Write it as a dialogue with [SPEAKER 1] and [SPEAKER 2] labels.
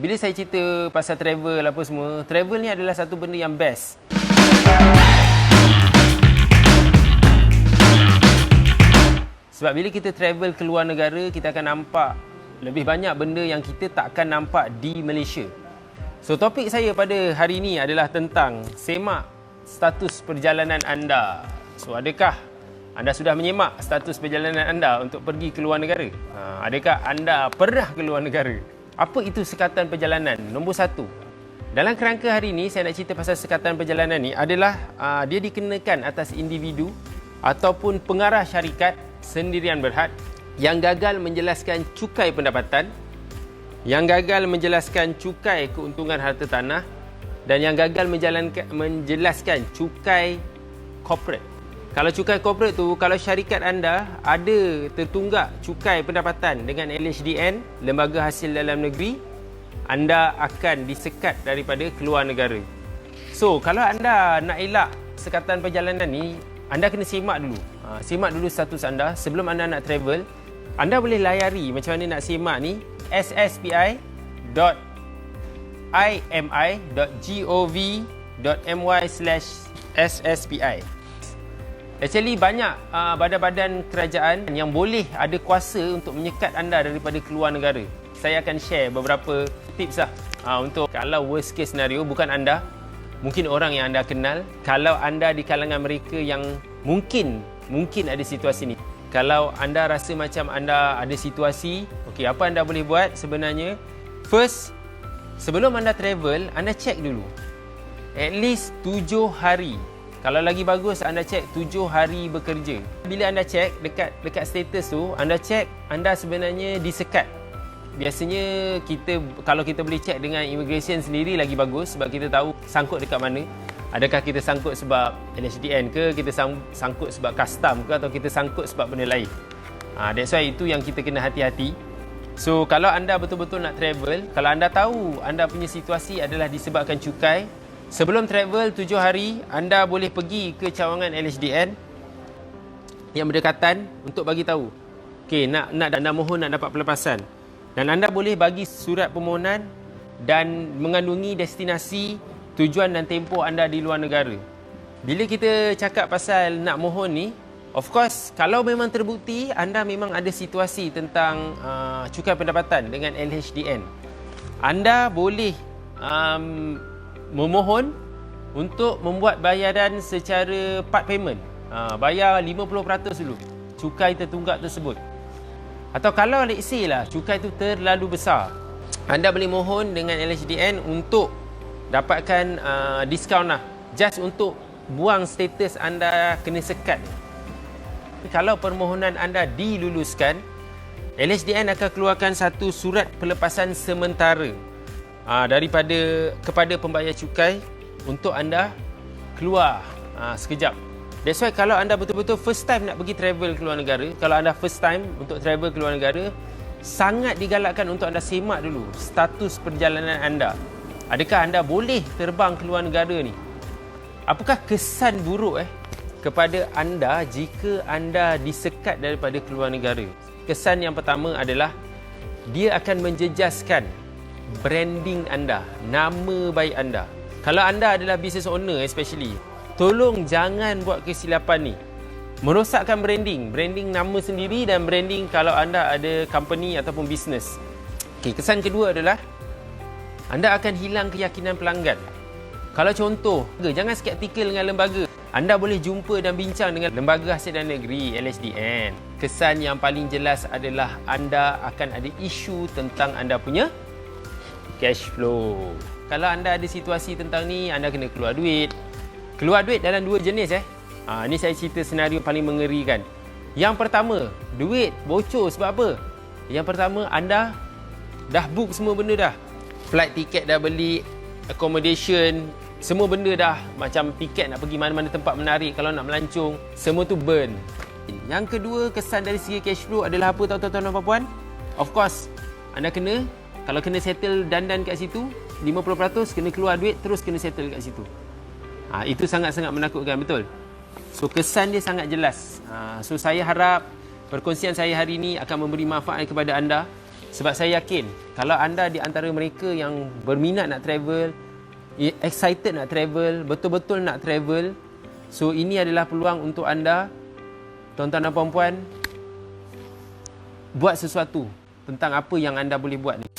[SPEAKER 1] Bila saya cerita pasal travel apa semua, travel ni adalah satu benda yang best. Sebab bila kita travel ke luar negara, kita akan nampak lebih banyak benda yang kita tak akan nampak di Malaysia. So topik saya pada hari ini adalah tentang semak status perjalanan anda. So adakah anda sudah menyemak status perjalanan anda untuk pergi ke luar negara? Ha, adakah anda pernah ke luar negara? Apa itu sekatan perjalanan? Nombor satu. Dalam kerangka hari ini, saya nak cerita pasal sekatan perjalanan ni adalah uh, dia dikenakan atas individu ataupun pengarah syarikat sendirian berhad yang gagal menjelaskan cukai pendapatan, yang gagal menjelaskan cukai keuntungan harta tanah dan yang gagal menjalankan menjelaskan cukai corporate. Kalau cukai corporate tu, kalau syarikat anda ada tertunggak cukai pendapatan dengan LHDN, Lembaga Hasil Dalam Negeri, anda akan disekat daripada keluar negara. So, kalau anda nak elak sekatan perjalanan ni, anda kena semak dulu. Ha, semak dulu status anda sebelum anda nak travel. Anda boleh layari macam mana nak semak ni sspi.imi.gov.my/sspi. Actually banyak uh, badan-badan kerajaan yang boleh ada kuasa untuk menyekat anda daripada keluar negara. Saya akan share beberapa tips lah uh, untuk kalau worst case scenario bukan anda, mungkin orang yang anda kenal, kalau anda di kalangan mereka yang mungkin mungkin ada situasi ni. Kalau anda rasa macam anda ada situasi, okey apa anda boleh buat sebenarnya? First, sebelum anda travel, anda check dulu. At least tujuh hari kalau lagi bagus anda cek 7 hari bekerja. Bila anda cek dekat dekat status tu, anda cek anda sebenarnya disekat. Biasanya kita kalau kita boleh cek dengan immigration sendiri lagi bagus sebab kita tahu sangkut dekat mana. Adakah kita sangkut sebab LHDN ke, kita sangkut sebab custom ke atau kita sangkut sebab benda lain. Ha, that's why itu yang kita kena hati-hati. So kalau anda betul-betul nak travel, kalau anda tahu anda punya situasi adalah disebabkan cukai, Sebelum travel tujuh hari, anda boleh pergi ke cawangan LHDN yang berdekatan untuk bagi tahu. Okey, nak nak anda mohon nak dapat pelepasan. Dan anda boleh bagi surat permohonan dan mengandungi destinasi tujuan dan tempoh anda di luar negara. Bila kita cakap pasal nak mohon ni, of course kalau memang terbukti anda memang ada situasi tentang uh, cukai pendapatan dengan LHDN, anda boleh um, memohon untuk membuat bayaran secara part payment. Ha, bayar 50% dulu cukai tertunggak tersebut. Atau kalau let's say lah cukai itu terlalu besar, anda boleh mohon dengan LHDN untuk dapatkan uh, diskaun lah. Just untuk buang status anda kena sekat. Kalau permohonan anda diluluskan, LHDN akan keluarkan satu surat pelepasan sementara ah, daripada kepada pembayar cukai untuk anda keluar ah, sekejap. That's why kalau anda betul-betul first time nak pergi travel ke luar negara, kalau anda first time untuk travel ke luar negara, sangat digalakkan untuk anda semak dulu status perjalanan anda. Adakah anda boleh terbang ke luar negara ni? Apakah kesan buruk eh kepada anda jika anda disekat daripada keluar negara? Kesan yang pertama adalah dia akan menjejaskan branding anda, nama baik anda. Kalau anda adalah business owner especially, tolong jangan buat kesilapan ni. Merosakkan branding, branding nama sendiri dan branding kalau anda ada company ataupun business. Okay, kesan kedua adalah anda akan hilang keyakinan pelanggan. Kalau contoh, jangan skeptikal dengan lembaga. Anda boleh jumpa dan bincang dengan Lembaga Hasil dan Negeri LHDN. Kesan yang paling jelas adalah anda akan ada isu tentang anda punya cash flow. Kalau anda ada situasi tentang ni, anda kena keluar duit. Keluar duit dalam dua jenis eh. Ha, ni saya cerita senario paling mengerikan. Yang pertama, duit bocor sebab apa? Yang pertama, anda dah book semua benda dah. Flight ticket dah beli, accommodation, semua benda dah. Macam tiket nak pergi mana-mana tempat menarik kalau nak melancong, semua tu burn. Yang kedua, kesan dari segi cash flow adalah apa tuan-tuan dan puan-puan? Of course, anda kena kalau kena settle dandan kat situ 50% kena keluar duit terus kena settle kat situ. Ha, itu sangat-sangat menakutkan betul? So kesan dia sangat jelas. Ha, so saya harap perkongsian saya hari ini akan memberi manfaat kepada anda. Sebab saya yakin kalau anda di antara mereka yang berminat nak travel excited nak travel betul-betul nak travel so ini adalah peluang untuk anda tuan-tuan dan puan-puan buat sesuatu tentang apa yang anda boleh buat. ni.